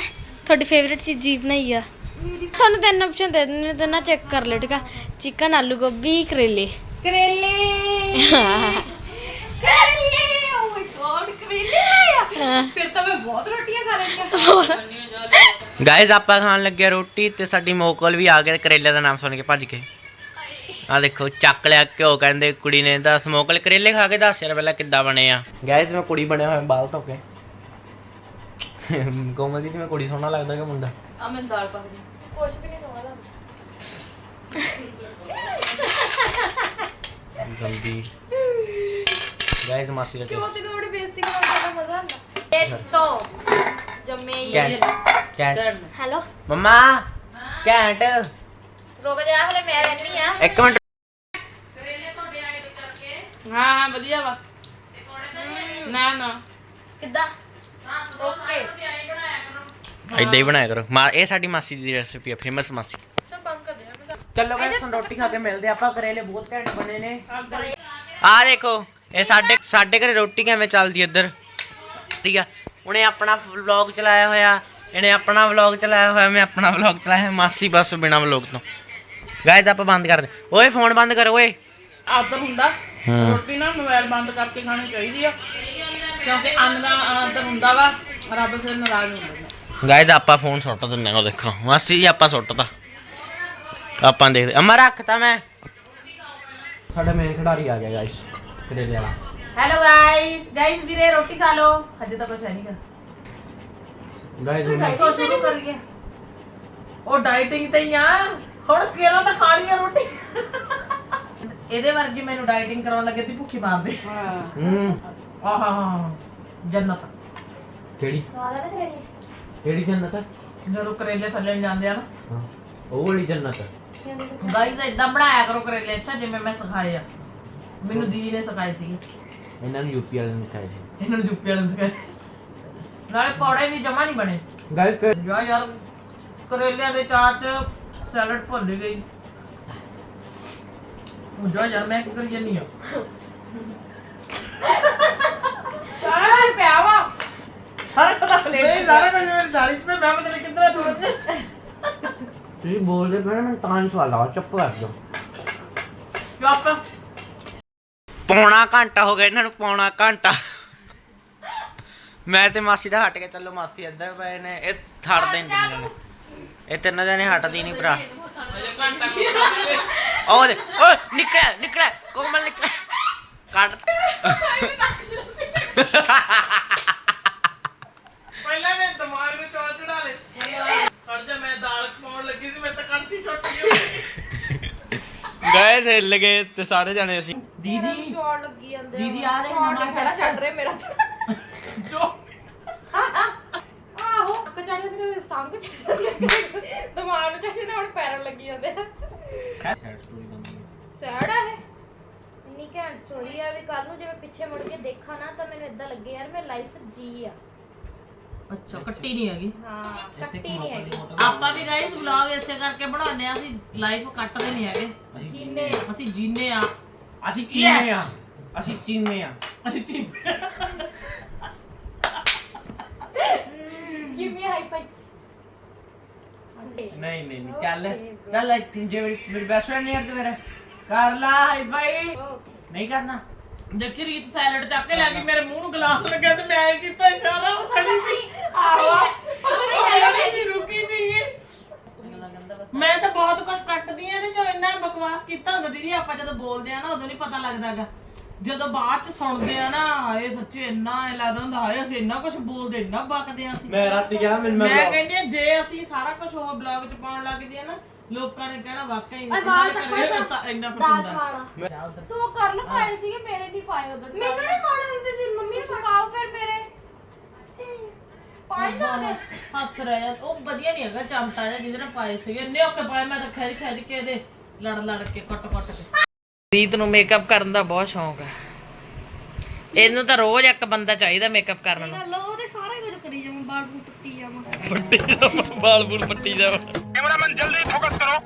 ਤੁਹਾਡੀ ਫੇਵਰਿਟ ਚੀਜ਼ ਜੀ ਬਣਾਈ ਆ। ਤੁਹਾਨੂੰ ਤਿੰਨ ਆਪਸ਼ਨ ਦੇ ਦਿੰਦੇ ਨੇ ਤੇ ਨਾ ਚੈੱਕ ਕਰ ਲਿਓ ਠੀਕ ਆ? ਚਿਕਨ ਆਲੂ ਗੋਭੀ ਕਰੇਲੇ। ਕਰੇਲੇ। ਕਰੇਲੇ। ਓ ਮਾਈ ਗॉड ਕਰੇਲੇ ਫਿਰ ਤਾਂ ਮੈਂ ਬਹੁਤ ਰੋਟੀਆਂ ਖਾ ਲੈਂਦੀ ਗਾਇਸ ਆਪਾਂ ਖਾਣ ਲੱਗੇ ਰੋਟੀ ਤੇ ਸਾਡੀ ਮੋਕਲ ਵੀ ਆ ਗਿਆ ਕਰੇਲੇ ਦਾ ਨਾਮ ਸੁਣ ਕੇ ਭੱਜ ਕੇ। ਆ ਦੇਖੋ ਚੱਕ ਲਿਆ ਘਿਓ ਕਹਿੰਦੇ ਕੁੜੀ ਨੇ ਦੱਸ ਮੋਕਲ ਕਰੇਲੇ ਖਾ ਕੇ ਦੱਸ ਯਾਰ ਪਹਿਲਾਂ ਕਿੱਦਾਂ ਬਣੇ ਆ। ਗਾਇਸ ਮੈਂ ਕੁੜੀ ਬਣਿਆ ਹੋਇਆ ਬਾਲ ਧੋ ਕੇ। ਕੋਮਲ ਦੀ ਮੈਂ ਕੁੜੀ ਸੋਹਣਾ ਲੱਗਦਾ ਕਿ ਮੁੰਡਾ? ਆ ਮੈਂ ਦਾਲ ਪਾ ਦੇ। ਕੁਛ ਵੀ ਨਹੀਂ ਸੋਹਣਾ ਜਲਦੀ। ਗਾਇਸ ਮਾਸੀ ਦਾ ਕਿਉਂ ਤੈਨੂੰ ਬੜੀ ਬੇਇੱਜ਼ਤੀ ਕਰਾਉਣ ਦਾ ਮਜ਼ਾ ਆਉਂਦਾ? ਟੇਟੋ ਜੰਮੇ ਕੈਂਟ ਕੈਂਟ ਹੈਲੋ ਮੰਮਾ ਕੈਂਟ ਰੁਕ ਜਾ ਹਲੇ ਮੈਂ ਰਹਿਣੀ ਆ। ਇੱਕ ਮਿੰਟ ਹਾਂ ਹਾਂ ਵਧੀਆ ਵਾ। ਨਾ ਨਾ। ਕਿੱਦਾਂ? ਓਕੇ। ਇਦਾਂ ਹੀ ਬਣਾਇਆ ਕਰੋ। ਮਾ ਇਹ ਸਾਡੀ ਮਾਸੀ ਦੀ ਰੈਸਿਪੀ ਹੈ ਫੇਮਸ ਮਾਸੀ। ਚਲੋ ਗਾਇਸ ਹੁਣ ਰੋਟੀ ਖਾ ਕੇ ਮਿਲਦੇ ਆ। ਆਪਾਂ ਕਰੇਲੇ ਬਹੁਤ ਘੈਂਟ ਬਣੇ ਨੇ। ਆ ਦੇਖੋ ਇਹ ਸਾਡੇ ਸਾਡੇ ਘਰੇ ਰੋਟੀ ਕਿਵੇਂ ਚੱਲਦੀ ਇੱਧਰ? ਠੀਕ ਆ। ਉਹਨੇ ਆਪਣਾ ਵਲੌਗ ਚਲਾਇਆ ਹੋਇਆ ਇਹਨੇ ਆਪਣਾ ਵਲੌਗ ਚਲਾਇਆ ਹੋਇਆ ਮੈਂ ਆਪਣਾ ਵਲੌਗ ਚਲਾਇਆ ਹੋਇਆ, ਮਾਸੀ ਬਸ ਬਿਨਾ ਵਲੌਗ ਤੋਂ। ਗਾਇਸ ਆਪਾਂ ਬੰਦ ਕਰ ਦੇ। ਓਏ ਫੋਨ ਬੰਦ ਕਰ ਓਏ। ਆਦਰ ਹੁੰਦਾ। ਰੋਟੀ ਨਾ ਮੋਬਾਈਲ ਬੰਦ ਕਰਕੇ ਖਾਣੀ ਚਾਹੀਦੀ ਆ ਕਿਉਂਕਿ ਅੰਨ ਦਾ ਆਦਰ ਹੁੰਦਾ ਵਾ ਰੱਬ ਫਿਰ ਨਾਰਾਜ਼ ਹੁੰਦਾ ਵਾ। ਗਾਇਸ ਆਪਾਂ ਫੋਨ ਸੁੱਟ ਦਿੰਨੇ ਆ ਦੇਖੋ। ਮਾਸੀ ਜੀ ਆਪਾਂ ਸੁੱਟਤਾ ਆਪਾਂ ਦੇਖਦੇ ਅਮਾ ਰੱਖਤਾ ਮੈਂ। ਸਾਡਾ ਮੇਨ ਖਿਡਾਰੀ ਆ ਗਿਆ ਗਾਇਸ ਕਰੇਲੇ ਵਾਲਾ ਹੈਲੋ ਗਾਇਸ ਗਾਇਸ ਵੀਰੇ ਰੋਟੀ ਖਾ ਲਓ। ਹਜੇ ਤਾਂ ਕੁਛ ਹੈ ਨਹੀਂਗਾ ਗਾਇਸ ਇੱਥੋਂ ਸ਼ੁਰੂ ਕਰੀਏ ਉਹ ਡਾਈਟਿੰਗ ਤੇ ਹੀ ਆ। ਹੁਣ ਕਿਹੜਾ ਤਾਂ ਖਾ ਲਈ ਆ ਰੋਟੀ। ਇਹਦੇ ਵਰਗੀ ਮੈਨੂੰ ਡਾਈਟਿੰਗ ਕਰਾਉਣ ਲੱਗੇ ਤੀ ਭੁੱਖੀ ਮਾਰਦੇ। ਹੂੰ। ਆਹਾ ਜੰਨਤ। ਕਿਹੜੀ? ਸਵਾਦ ਆ ਤੇਰੇ ਕਿਹੜੀ ਜੰਨਤ? ਹੈ ਜਦੋਂ ਕਰੇਲੇ ਥੱਲੇ ਨੂੰ ਜਾਂਦੇ ਆ ਨਾ। ਹਾਂ, ਉਹ ਵਾਲੀ ਜੰਨਤ। ਗਾਇਸ ਇਦਾਂ ਬਣਾਇਆ ਕਰੋ ਕਰੇਲੇ ਅੱਛਾ ਜਿਵੇਂ ਮੈਂ ਸਿਖਾਏ ਆ। ਮੈਨੂੰ ਦੀਦੀ ਨੇ ਸਿਖਾਏ ਸੀ ਇਹਨਾਂ ਨੂੰ ਯੂਪੀ ਵਾਲਿਆਂ ਨੇ ਖਾਏ ਸੀ। ਇਹਨਾਂ ਨੂੰ ਜੁੱਪੀ ਵਾਲੇ ਨੇ ਸਿਖਾਏ। ਨਾਲੇ ਕੌੜੇ ਵੀ ਜਮਾ ਨਹੀਂ ਬਣੇ। ਗਾਇਸ ਯਾ ਯਾਰ ਕਰੇਲਿਆਂ ਦੇ ਚਾਰ ਚ ਸੈਲਡ ਭੁੱਲ ਗਈ। ਜਾ ਯਾਰ ਮੈਂ ਕੀ ਕਰੀ ਜਾਨੀ ਆ? ਸਾਰਾ ਪਿਆ ਵਾ। ਸਾਰਾ ਪਲੇਟ ਨਹੀਂ ਸਾਰਾ ਮੈਨੂੰ ਮੇਰੀ ਦਾੜੀ ਚ ਮੈਂ ਪਤਾ ਨਹੀਂ ਕਿੱਧਰ ਦੂਰ ਚ ਤੁਸੀਂ ਬੋਲਦੇ ਪਏ ਮੈਂ ਤਾਂ ਸਵਾਲ ਲਾ ਚੁੱਪ ਕਰ ਜਾਓ। ਚੁੱਪ। ਪੌਣਾ ਘੰਟਾ ਹੋ ਗਿਆ ਇਹਨਾਂ ਨੂੰ ਪੌਣਾ ਘੰਟਾ। ਮੈਂ ਤੇ ਮਾਸੀ ਦਾ ਹਟ ਕੇ ਚੱਲੋ ਮਾਸੀ ਇੱਧਰ ਪਏ ਨੇ ਇਹ ਥੜਦੇ ਨਹੀਂ ਇਹ ਤਿੰਨ ਜਣੇ ਹਟਦੀ ਨਹੀਂ ਭਰਾ। ਅਜੇ ਘੰਟਾ ਉਹ ਦੇ ਓਏ ਨਿਕਲਿਆ ਨਿਕਲਿਆ ਕੋਮਲ ਨਿਕਲਿਆ। ਕੱਢ ਪਹਿਲਾਂ ਮੈਂ ਦਿਮਾਗ ਨੂੰ ਚੌੜ ਚੜਾ ਲੈ ਖੜ ਜਾ ਮੈਂ ਦਾਲ ਪਾਉਣ ਲੱਗੀ ਸੀ ਮੈਂ ਤਾਂ ਕੜਛੀ ਛੁੱਟ ਗਈ ਗਏ ਹਿੱਲ ਗਏ ਤੇ ਸਾਰੇ ਜਣੇ ਅਸੀਂ। ਦੀਦੀ ਚੌੜ ਲੱਗੀ ਜਾਂਦੇ ਦੀਦੀ ਆ ਦੇ ਨਵਾਂ ਖੜਾ ਛੱਡ ਰਿਹਾ ਮੇਰਾ ਜੋ ਆਹੋ ਅੱਕ ਚੜ ਜਾਂਦੇ ਕਦੇ ਸੰਗ ਚੜ ਜਾਂਦੇ ਦਿਮਾਗ ਨੂੰ ਚਾਹੀਦਾ ਹੁਣ ਪੈਰਾਂ ਲੱਗੀ ਜਾਂਦੇ ਆ ਸੈਡ ਆ ਇਹ? ਇੰਨੀ ਘੈਂਟ ਸਟੋਰੀ ਆ ਵੀ ਕੱਲ ਨੂੰ ਜੇ ਮੈਂ ਪਿੱਛੇ ਮੁੜ ਕੇ ਦੇਖਾਂ ਨਾ ਤਾਂ ਮੈਨੂੰ ਇਦਾਂ ਲੱਗੇ ਯਾਰ ਮੈਂ ਲਾਈਫ ਜੀ ਆ। ਅੱਛਾ ਕੱਟੀ ਨਹੀਂ ਹੈਗੀ? ਹਾਂ ਕੱਟੀ ਨਹੀਂ ਹੈਗੀ। ਆਪਾਂ ਵੀ ਗਾਇਸ ਵਲੌਗ ਇਸੇ ਕਰਕੇ ਬਣਾਉਂਦੇ ਆ ਅਸੀਂ ਲਾਈਫ ਕੱਟਦੇ ਨਹੀਂ ਹੈਗੇ। ਜੀਨੇ ਅਸੀਂ ਜੀਨੇ ਆ। ਅਸੀਂ ਚੀਮੇ ਆ। ਅਸੀਂ ਚੀਮੇ ਆ। ਅਸੀਂ ਚੀਨੇ ਗਿਵ ਮੀ ਹਾਈ ਫਾਈ ਨਹੀਂ ਨਹੀਂ ਨਹੀਂ ਚੱਲ। ਚੱਲ ਜੇ ਮੇਰੀ ਮੇਰੀ ਬੈਸਟ ਫਰੈਂਡ ਨਹੀਂ ਹੈ ਤੇ ਮੇਰਾ ਕਰ ਲਾ ਹਾਈ ਬਾਈ ਨਹੀਂ ਕਰਨਾ। ਦੇਖੀ ਰੀਤ ਸੈਲਡ ਚੱਕ ਕੇ ਲੈ ਗਈ ਮੇਰੇ ਮੂੰਹ ਨੂੰ ਗਲਾਸ ਲੱਗਿਆ ਤੇ ਮੈਂ ਕੀ ਕੀਤਾ ਇਸ਼ਾਰਾ ਉਹ ਖੜੀ ਸੀ। ਆਹੋ। ਖੜੀ ਸੀ ਰੁਕੀ ਨਹੀਂ ਮੈਂ ਤਾਂ ਬਹੁਤ ਕੁਝ ਕੱਟਦੀ ਆ ਇਹਦੇ ਚੋਂ ਇੰਨਾ ਬਕਵਾਸ ਕੀਤਾ ਹੁੰਦਾ ਦੀਦੀ ਆਪਾਂ ਜਦੋਂ ਬੋਲਦੇ ਆ ਨਾ ਉਦੋਂ ਨਹੀਂ ਪਤਾ ਲੱਗਦਾਗਾ। ਜਦੋਂ ਬਾਅਦ ਚ ਸੁਣਦੇ ਆ ਨਾ ਹਾਏ ਸੱਚੀ ਇੰਨਾ ਇਹ ਲੱਗਦਾ ਹੁੰਦਾ ਹਾਏ ਅਸੀਂ ਇੰਨਾ ਕੁਝ ਬੋਲਦੇ ਇੰਨਾ ਬਕਦੇ ਆ ਅਸੀਂ। ਮੈਂ ਰਾਤੀ ਕਿਹਾ ਮੈਨੂੰ ਮੈਂ ਮੈਂ ਕਹਿੰਦੀ ਆ, ਜੇ ਅਸੀਂ ਸਾਰਾ ਕੁਝ ਉਹ ਬਲੌਗ ਚ ਪਾਉਣ ਲੱਗ ਜੀਏ ਨਾ ਲੋਕਾਂ ਨੇ ਕਹਿਣਾ ਵਾਕਈ ਵਾਲ ਚੱਕੋ ਇੰਨਾ ਪਸੰਦ ਆ ਵਾਲਾ। ਤੂੰ ਕਰ ਲ ਪਾਏ ਸੀਗੇ ਮੇਰੇ ਨਹੀਂ ਪਾਏ ਉਧਰ। ਮੈਨੂੰ ਨਹੀਂ ਪਾਉਣੇ ਹੁੰਦੇ ਸੀ ਮੰਮੀ ਪਾਓ ਫਿਰ ਮੇਰੇ। ਪਾਈ ਸਕਦੇ ਹੱਥ ਰਹਿ ਜਾ ਉਹ ਵਧੀਆ ਨਹੀਂ ਹੈਗਾ ਚਮਟਾ ਜਿਹਾ ਜਿਹਦੇ ਨਾਲ ਪਾਏ ਸੀਗੇ। ਇੰਨੇ ਔਕੇ ਪਾਏ ਮੈਂ ਤਾਂ ਖੈਰ ਖੈਰ ਕੇ ਇਹਦੇ ਲੜ ਲੜ ਕੇ ਕੱਟ ਕੱਟ ਕੇ। ਰੀਤ ਨੂੰ ਮੇਕਅਪ ਕਰਨ ਦਾ ਬਹੁਤ ਸ਼ੌਂਕ ਹੈ। ਇਹਨੂੰ ਤਾਂ ਰੋਜ਼ ਇੱਕ ਬੰਦਾ ਚਾਹੀਦਾ ਮੇਕਅਪ ਕਰਨ ਨੂੰ। ਲੋ ਉਹਦੇ ਸਾਰਾ ਕੁਝ ਕਰੀ ਜਾਵਾਂ ਬਾਲ ਬੂਲ ਪੱਟੀ ਜਾਵਾਂ। ਪੱਟੀ ਜਾਵਾਂ ਬਾਲ ਬੂਲ ਪੱਟੀ ਜਾਵਾਂ। ਕੈਮਰਾਮੈਨ ਜਲਦੀ ਫੋਕਸ ਕਰੋ।